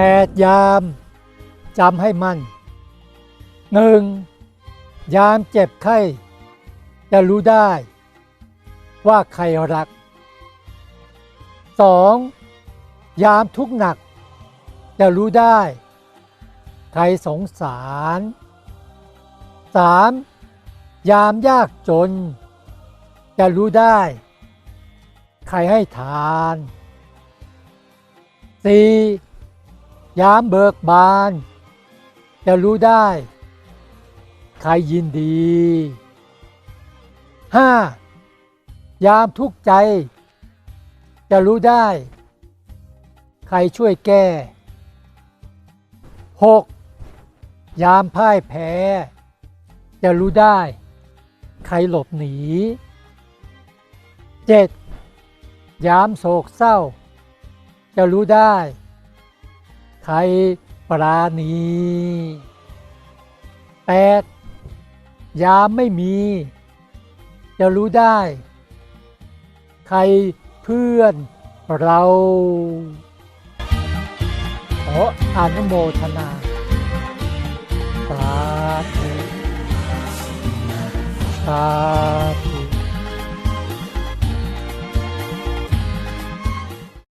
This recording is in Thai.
แปดยามจำให้มันหนึ่งยามเจ็บไข้ จะรู้ได้ ว่าใครรักสองยามทุกข์หนัก จะรู้ได้ ใครสงสารสามยามยากจน จะรู้ได้ ใครให้ทานสี่ ยามเบิกบาน จะรู้ได้ ใครยินดีห้ายามทุกข์ใจ จะรู้ได้ ใครช่วยแก้หกยามพ่ายแพ้ จะรู้ได้ ใครหลบหนีเจ็ดยามโศกเศร้า จะรู้ได้ ใครปราณีแปดยามไม่มี จะรู้ได้ ใครเพื่อนเราขออนุโมทนาสาธุสาธุ